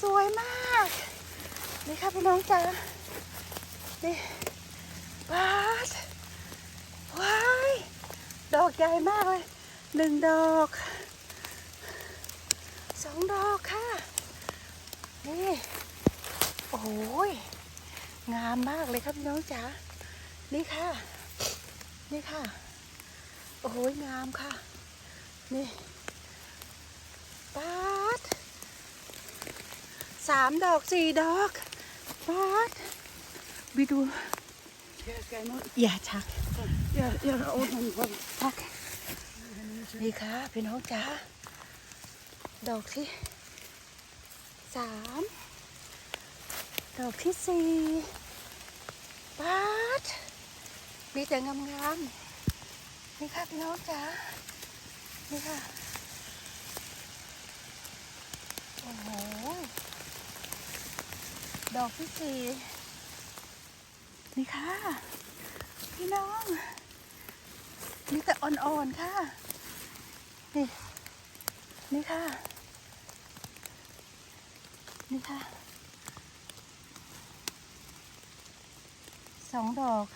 สวยมากนี่ค่ะพี่น้องจ๋านี่บาสว้ายดอกใหญ่มากเลยหนึ่งดอกสองดอกค่ะ นี่โอ้ยงามมากเลยครับพี่น้องจ๋านี่ค่ะ นี่ค่ะ โอ้ยงามค่ะ นี่ปาด สามดอกสี่ดอกปาดไปดู อย่าชัก Jeg, jeg har ordnet for det. ชักนี่ค่ะพี่น้องจ๋าดอกที่สามดอกที่สี่ปาดมีแต่งามๆนี่ค่ะพี่น้องจ๋านี่ค่ะ โอ้โห ดอกที่สี่นี่ค่ะ พี่น้อง นี่แต่อ่อนๆค่ะ นี่นี่ค่ะ นี่ค่ะ สองดอก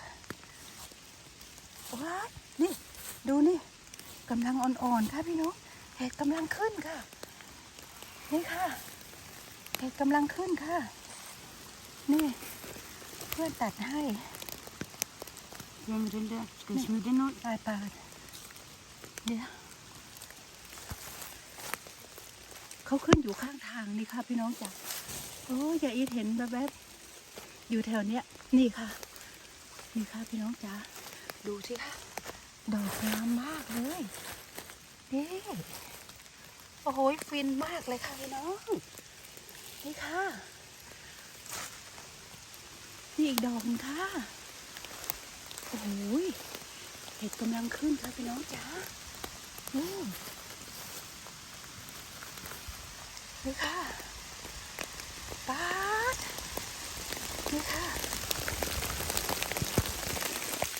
ว้านี่ ดูนี่กำลังอ่อนๆค่ะพี่น้องเห็ดกำลังขึ้นค่ะ นี่ค่ะเห็ดกำลังขึ้นค่ะ นี่เพื่อนตัดให้ Hvad med den der? Skal jeg smide den ud? ปลายปาดเดี๋ยวเขาขึ้นอยู่ข้างทางนี่ค่ะพี่น้องจ๋าโอ้ยอย่าอีทเห็นแบบแบบๆอยู่แถวเนี้ย นี่ค่ะ นี่ค่ะพี่น้องจ๋าดูสิค่ะดอกงามมากเลยนี่โอ้โหฟินมากเลยค่ะพี่น้อง นี่ค่ะ นี่อีกดอกหนึงค่ะ โอ้โหยเห็ดกำลังขึ้นค่ะพี่น้องจ๋าอืมนี่ค่ะป๊าดนี่ค่ะ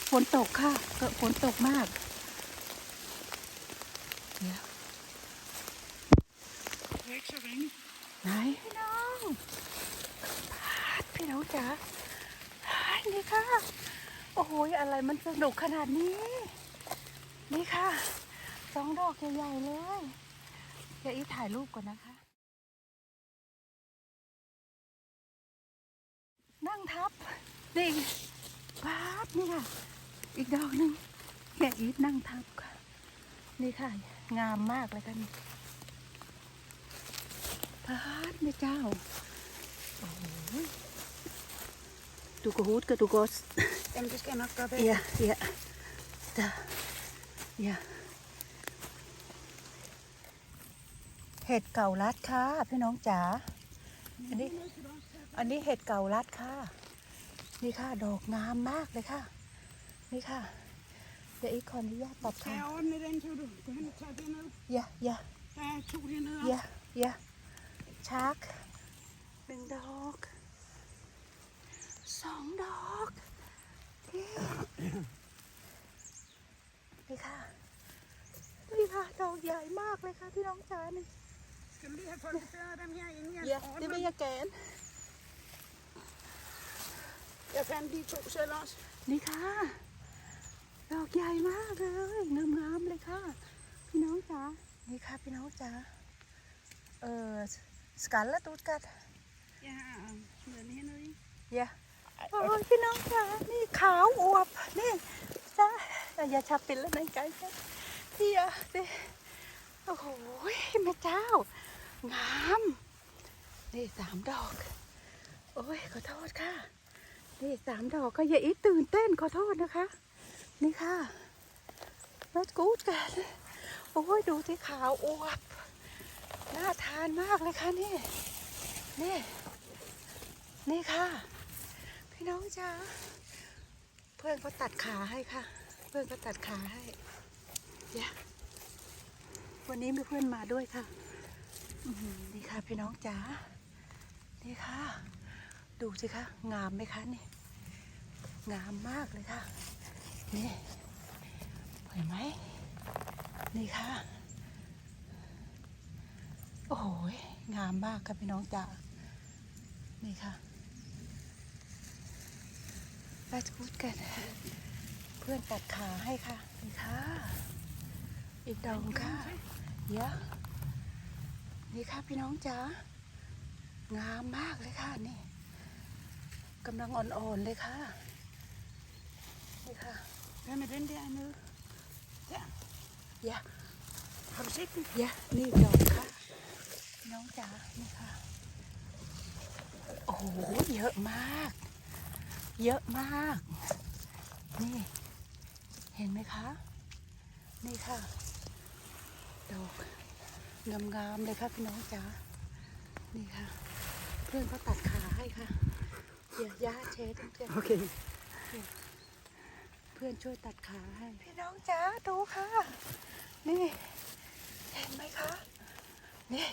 ฝนตกค่ะเกิดฝนตกมากเดี๋ยว Det er ikke så ringe. ไหนพี่น้องพาดพี่น้องจ๋าพาด นี่ค่ะ โอ้โหยอะไรมันสนุกขนาดนี้ นี่ค่ะ สองดอกใหญ่ๆเลย เดี๋ยวอีถ่ายรูปก่อนนะคะ นั่งทับนี่พาดนี่ค่ะ อีกดอกหนึ่งแกอีทนั่งทับค่ะ นี่ค่ะ งามมากเลยค่ะนี่พาดแม่เจ้า โอ้โห ดูกระหูดกับดูกอส Jamen, det skal jeg nok gøre bag. เอียเอียจ้ะเอียเห็ดเก่ารัดค่ะพี่น้องจ๋า อันนี้ อันนี้เห็ดเก่ารัดค่ะ นี่ค่ะ ดอกงามมากเลยค่ะ นี่ค่ะ เดี๋ยวอีกขออนุญาตตัด Skal ค่ะ jeg ordne den, så du gå hen สองดอกนี่นี่ค่ะนี่ค่ะดอกใหญ่มากเลยค่ะพี่น้องจ๋านี่ Skal du lige have folketeret dem her, inden jeg เอีย ordner det vil dem? jeg gerne Jeg fandt de to selv også. นี่ค่ะ ดอกใหญ่มากเลยงามๆเลยค่ะ พี่น้องจ๋า นี่ค่ะพี่น้องจ๋า เออสกัลและตูดกัด Jeg har øh, smidt den hernede i. เย โอ้ยพี่น้องจ๋านี่ขาวอวบนี่จ้าอย่าชับเป็นแล้วในไกลจ้ะพี่อะดิโอ้โหแม่เจ้า งามนี่สามดอก โอ้ยขอโทษค่ะ นี่สามดอกก็อย่าอีตื่นเต้นขอโทษนะคะ นี่ค่ะรสกูดกันโอ้ยดูที่ขาวอวบน่าทานมากเลยค่ะนี่ นี่ นี่ค่ะ พี่น้องจ๋าเพื่อนเขาตัดขาให้ค่ะ เพื่อนเขาตัดขาให้เดี๋ยววันนี้มีเพื่อนมาด้วยค่ะนี่ค่ะพี่น้องจ๋านี่ค่ะ ดูสิคะงามไหมคะนี่งามมากเลยค่ะ นี่เห็นไหมนี่ค่ะ โอ้โหงามมากค่ะพี่น้องจ๋านี่ค่ะ ไปพูดกัน เพื่อนตัดขาให้ค่ะนี่ค่ะอีกดอกค่ะเยอะนี่ค่ะพี่น้องจ๋างามมากเลยค่ะนี่กำลังอ่อนๆเลยค่ะนี่ค่ะ Ja, med den der nede. Der. อย่า Har du set den? อย่านี่ดอกค่ะพี่น้องจ๋านี่ค่ะ โอ้โหเยอะมาก เยอะมาก นี่ เห็นไหมคะ นี่ค่ะ ดอกงามๆเลยค่ะพี่น้องจ๋า นี่ค่ะ เพื่อนเขาตัดขาให้ค่ะอย่าย่าเช็ดเพื่อน Okay. เพื่อนช่วยตัดขาให้ พี่น้องจ๋าดูค่ะ นี่ เห็นไหมคะ นี่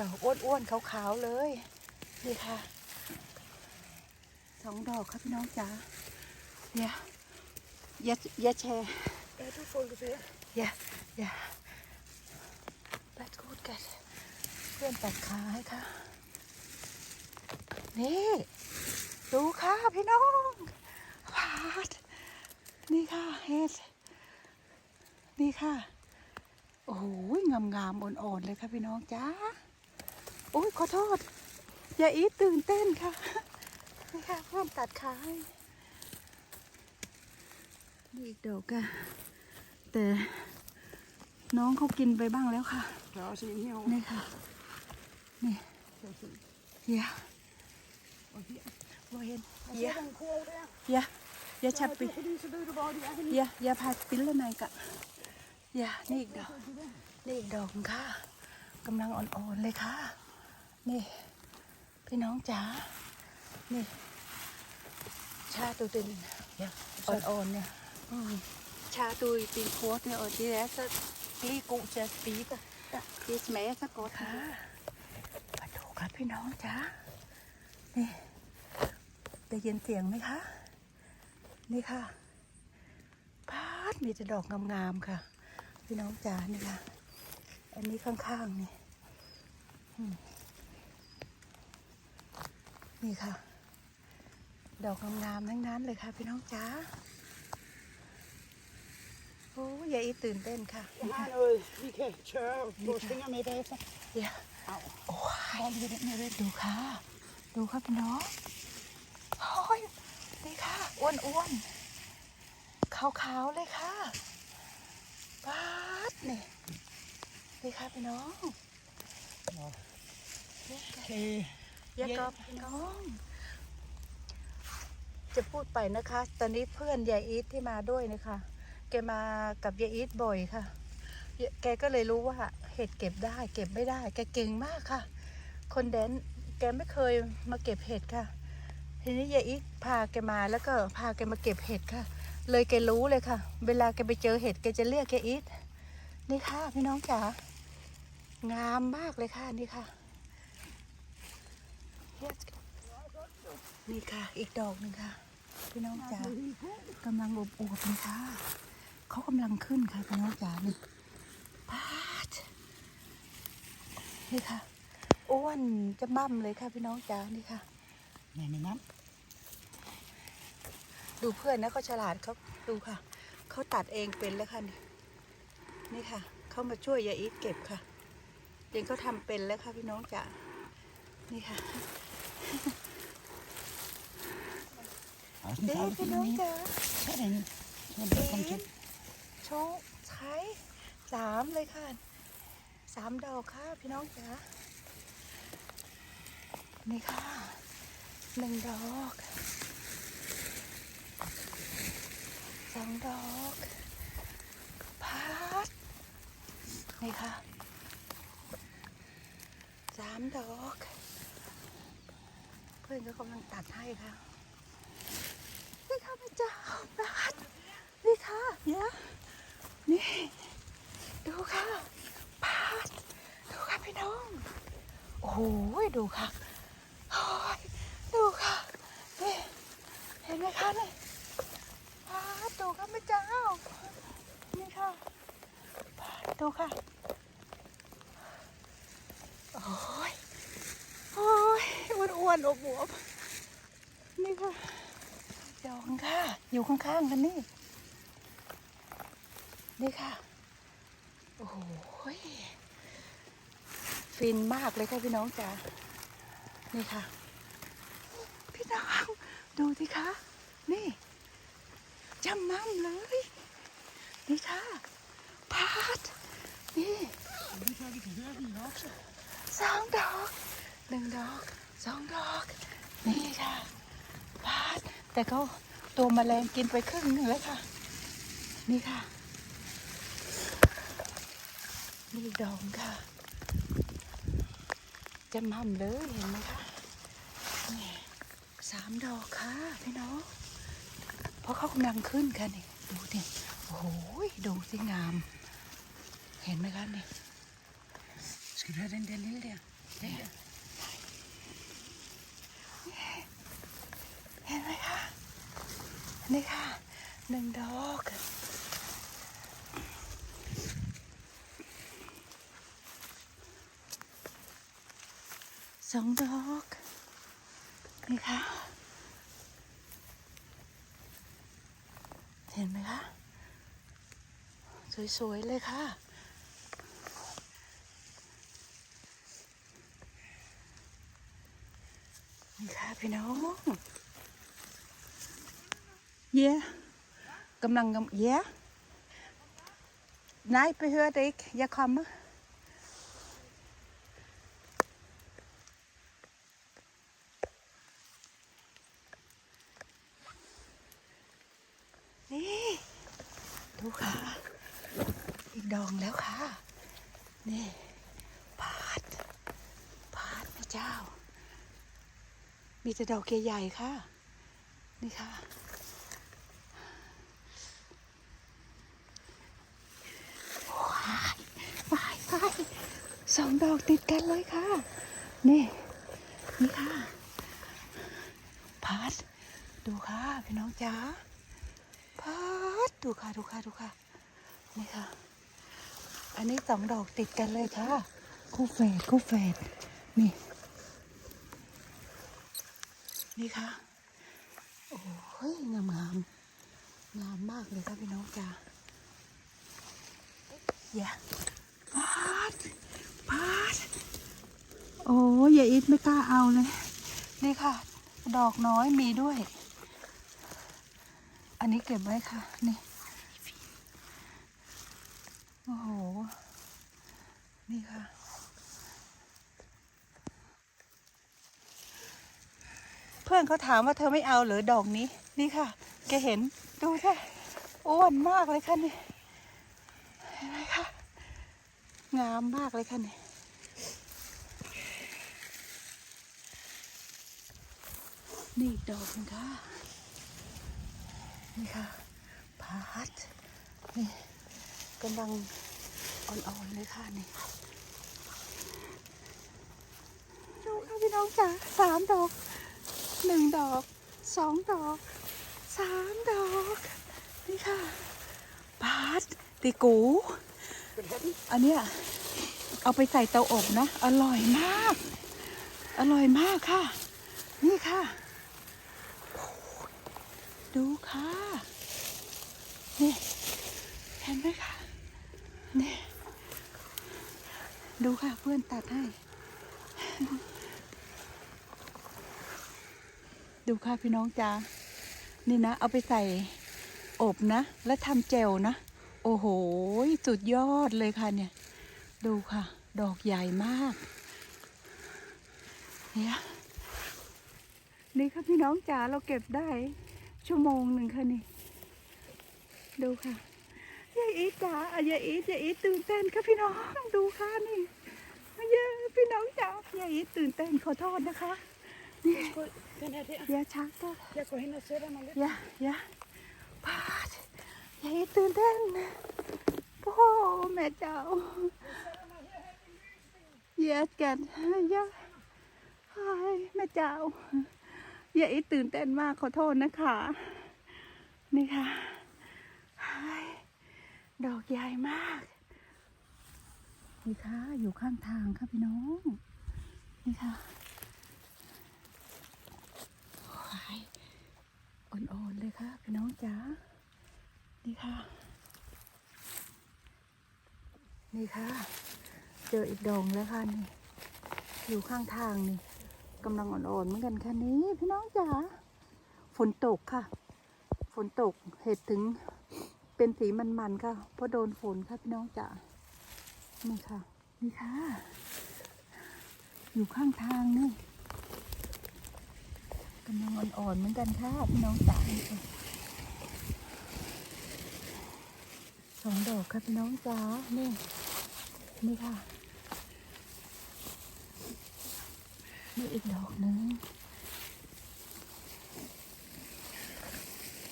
ดอกอ้วนๆขาวๆเลย นี่ค่ะสองดอกค่ะพี่น้องจ๋าอย่าอย่าอย่าแชร์ Ja, du får det der. อย่าอย่า Let's go กันเพื่อนตัดขาให้ค่ะ นี่ ดูค่ะพี่น้องพาดนี่ค่ะเฮดนี่ค่ะ โอ้โหงามงามๆอ่อนๆเลยค่ะพี่น้องจ้าโอ้ยขอโทษ อย่าอีทตื่นเต้นค่ะนี่ค่ะเพื่อนตัดขาให้นี่อีกดอกอะแต่น้องเขากินไปบ้างแล้วค่ะ Der er også en herovre. นี่ค่ะ นี่ Kan jeg se. เฮีย Og her. ว่าเห็น Og เฮี så ย er der en kurv der. เฮียเฮียชับ Så, ปิ fordi så ved du, hvor de er henne. เฮียเฮียพาปิ้นละไหนกะเฮียนี่อีกดอก นี่อีกดอกค่ะกำลังอ่อนๆเลยค่ะ นี่ พี่น้องจ๋า นี่ ชาตูตินเนี่ยอ่อนๆเนี่ยอืมชาตูตินโคตรเนี่ยอ่อนดีแล้วจะรีกุจะปีกอะดีสมัยสักกดค่ะมาดูครับพี่น้องจ๋า นี่ได้ยินเสียงไหมคะ นี่ค่ะพาดมีแต่ดอกงามๆค่ะ พี่น้องจ๋านี่ค่ะ อันนี้ข้างๆนี่อืม นี่ค่ะ ดอกงามๆทั้งนั้นเลยค่ะ พี่น้องจ๋าโอ้ยายอีตื่นเต้นค่ะ Jeg har noget, vi kan tørre vores fingre med bagefter. อย่า Au. โอ้ยดูค่ะ ดูค่ะพี่น้องโอ้ยนี่ค่ะอ้วนๆขาวๆเลยค่ะปาดนี่นี่ค่ะพี่น้องนี่ ค่ะ Øh, ยากอบพี่น้อง จะพูดไปนะคะ ตอนนี้เพื่อนยายอีทที่มาด้วยนะคะ แกมากับยายอีทบ่อยค่ะ แกก็เลยรู้ว่าเห็ดเก็บได้ เก็บไม่ได้ แกเก่งมากค่ะ คนแดนแกไม่เคยมาเก็บเห็ดค่ะ ทีนี้ยายอีทพาแกมาแล้วก็พาแกมาเก็บเห็ดค่ะ เลยแกรู้เลยค่ะ เวลาแกไปเจอเห็ดแกจะเรียกแกอีทนี่ค่ะพี่น้องจ๋างามมากเลยค่ะนี่ค่ะ นี่ค่ะ อีกดอกหนึ่งค่ะ พี่น้องจ๋ากำลังอบอวบเลยค่ะเขากำลังขึ้นค่ะพี่น้องจ๋านี่พาดนี่ค่ะอ้วนจะมั่มเลยค่ะพี่น้องจ๋านี่ค่ะ nej, men mam. ดูเพื่อนนะเขาฉลาดเขาดูค่ะเขาตัดเองเป็นแล้วค่ะนี่นี่ค่ะเขามาช่วยยายอีทเก็บค่ะเดี๋ยวเขาทำเป็นแล้วค่ะพี่น้องจ๋านี่ค่ะ เด็กน้องจ๋า Sådan. Så er det kommet til. โชคใช้สามเลยค่ะ สามดอกค่ะพี่น้องจ๋า นี่ค่ะ หนึ่งดอก สองดอกพัด นี่ค่ะ สามดอก เพื่อนก็กำลังตัดให้ค่ะนี่ค่ะพระเจ้าพัดนี่ค่ะเนี่ยนี่ดูค่ะพัดดูค่ะพี่น้อง โอ้โหดูค่ะโอ้ยดูค่ะนี่เห็นไหมคะนี่พัดดูค่ะพระเจ้านี่ค่ะพัดดูค่ะ โอ้ย โหวนๆอบวบๆนี่ค่ะดองค่ะ อยู่ข้างๆกันนี่ นี่ค่ะ โอ้โหยฟินมากเลยค่ะพี่น้องจ๋า นี่ค่ะ พี่น้องดูสิคะ นี่จำมั่มเลย นี่ค่ะพาดนี่สองดอก หนึ่งดอกสองดอก นี่ค่ะพาดแต่ก็ตัวแมลงกินไปครึ่งหนึงแล้วค่ะ นี่ค่ะ นี่ดอกค่ะ จะมั่มเลยเห็นไหมคะนี่สามดอกค่ะพี่น้อง เพราะเขากำลังขึ้นกันนี่ดูดิโอ้โหดูสิงาม เห็นไหมคะนี่ Skal du have den der lille der? Den der. ห็นไหมคะ นี่ค่ะหนึ่งดอกสองดอก นี่ค่ะ เห็นไหมคะ สวย ๆ เลยค่ะนี่ค่ะพี่น้อง เย่กำลังกำเย่นายไปเฮือเด็กอย่าคำมะนี่ดูค่ะ อีกดองแล้วค่ะ นี่พาดพาดพระเจ้า มีแต่ดอกเกยใหญ่ค่ะ นี่ค่ะ ว้ายว้ายว้าย สองดอกติดกันเลยค่ะ นี่ นี่ค่ะพัดดูค่ะพี่น้องจ๋าพัดดูค่ะดูค่ะดูค่ะ นี่ค่ะ อันนี้สองดอกติดกันเลยค่ะ คู่แฝดคู่แฝดนี่ นี่ค่ะ โอ้ยงามงามงามมากเลยค่ะพี่น้องจ๋าอย่าพาดพาด โอ้ยอย่าอิดไม่กล้าเอาเลย นี่ค่ะ ดอกน้อยมีด้วย อันนี้เก็บไว้ค่ะ นี่ โอ้โห นี่ค่ะ เพื่อนเขาถามว่าเธอไม่เอาเหรือดอกนี้ นี่ค่ะ แกเห็น ดูใช่อ้วนมากเลยค่ะนี่ เห็นไหมคะ งามมากเลยค่ะนี่ นี่อีกดอกนึงค่ะ นี่ค่ะพัดนี่กำลังอ่อนๆเลยค่ะนี่ดูค่ะพี่น้องจ๋าสามดอกหนึ่งดอกสองดอกสามดอก นี่ค่ะบาสติกูอันเนี้ยเอาไปใส่เตาอบนะ อร่อยมาก อร่อยมากค่ะ นี่ค่ะ ดูค่ะ นี่ เห็นไหมคะ นี่ ดูค่ะเพื่อนตัดให้ ดูค่ะพี่น้องจ้านี่นะ เอาไปใส่อบนะ แล้วทำเจลนะ โอ้โห สุดยอดเลยค่ะเนี่ย ดูค่ะ ดอกใหญ่มาก เนี่ยนี่ค่ะพี่น้องจ๋าเราเก็บได้ ชั่วโมงหนึ่งค่ะนี่ ดูค่ะยายอีจ๋าอะยายอียายอีตื่นเต้นค่ะพี่น้องดูค่ะนี่ยายพี่น้องจ๋ายายอีตื่นเต้นขอโทษนะคะ Den her der. อย่าชักก็ Jeg går hen og sætter mig lidt. อย่าอย่าพาดอย่าให้ตื่นเต้นโอ้แม่เจ้าอย่ากันอย่าไอ้แม่เจ้า เย้อีตื่นเต้นมากขอโทษนะคะ นี่ค่ะดอกใหญ่มาก นี่ค่ะ อยู่ข้างทางค่ะพี่น้อง นี่ค่ะอ่อนๆเลยค่ะพี่น้องจ๋า นี่ค่ะ นี่ค่ะ เจออีกดองแล้วค่ะนี่ อยู่ข้างทางนี่ กำลังอ่อนๆเหมือนกันค่ะนี้พี่น้องจ๋าฝนตกค่ะ ฝนตกเห็ดถึงเป็นสีมันๆค่ะเพราะโดนฝนค่ะพี่น้องจ๋านี่ค่ะ นี่ค่ะ อยู่ข้างทางนี่กำลังอ่อนๆเหมือนกันค่ะพี่น้องจ๋าสองดอกค่ะพี่น้องจ๋านี่นี่ค่ะ นี่อีกดอกหนึ่ง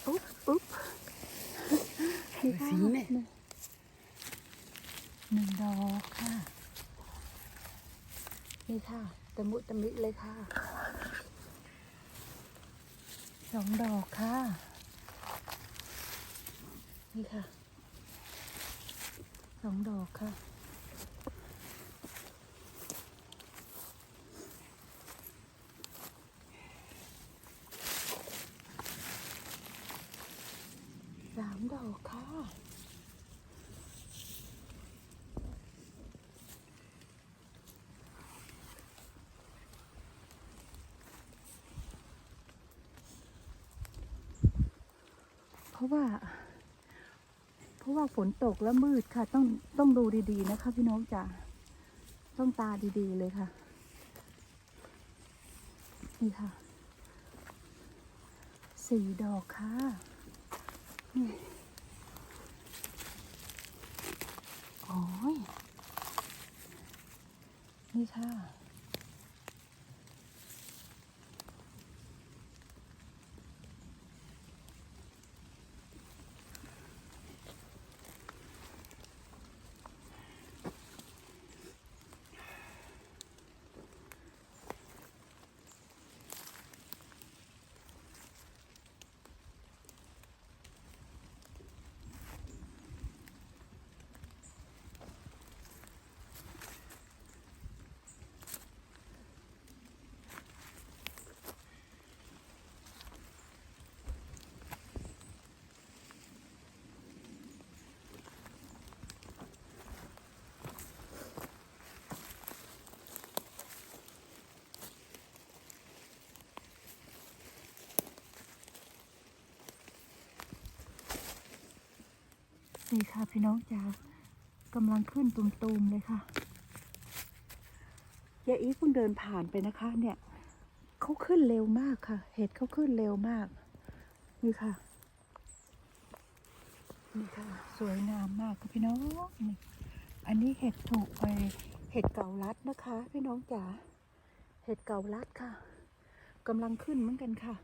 อุ๊บอุ๊บนี่ค่ะสีไหมหนึ่งหนึ่งดอกค่ะ นี่ค่ะ ตะมุตะมิเลยค่ะ สองดอกค่ะ นี่ค่ะ สองดอกค่ะ สามดอกค่ะ เพ ราะว่า เพราะว่าฝนตกแล้วมืดค่ะ ต้องต้องดูดีๆนะคะ พี่น้องจ๋าต้องตาดีๆเลยค่ะ นี่ค่ะสี่ดอกค่ะนี่โอ้ยนี่ค่ะ นี่ค่ะพี่น้องจ๋ากำลังขึ้นตุมๆเลยค่ะยายอีฟเพิ่งเดินผ่านไปนะคะ เนี่ยเขาขึ้นเร็วมากค่ะ เห็ดเขาขึ้นเร็วมาก นี่ค่ะ นี่ค่ะ สวยงามมากค่ะพี่น้องนี่อันนี้เห็ดถูกไปเห็ดเก่าลัดนะคะ พี่น้องจ๋าเห็ดเก่าลัดค่ะกำลังขึ้นเหมือนกันค่ะ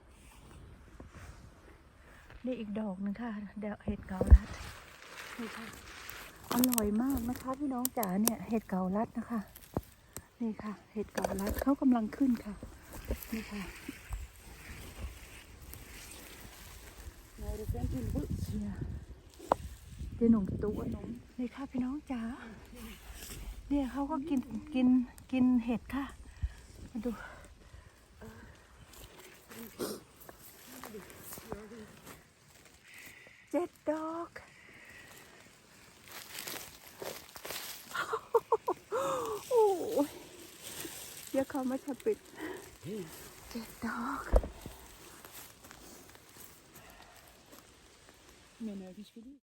นี่อีกดอกหนึ่งค่ะเดยวเห็ดเกาลัด นี่ค่ะ อร่อยมากนะคะพี่น้องจ๋าเนี่ยเห็ดเกาลัดนะคะ นี่ค่ะ เห็ดเกาลัดเขากำลังขึ้นค่ะ นี่ค่ะ Nou, dat bent een boek. เชียเดี๋ยวหนุ่มตัวหนุ่มนี่ค่ะพี่น้องจ๋าเนี่ยเขาก็กินกินกินเห็ดค่ะ มาดูเจ็ดดอก โอ้ย เดี๋ยวเขา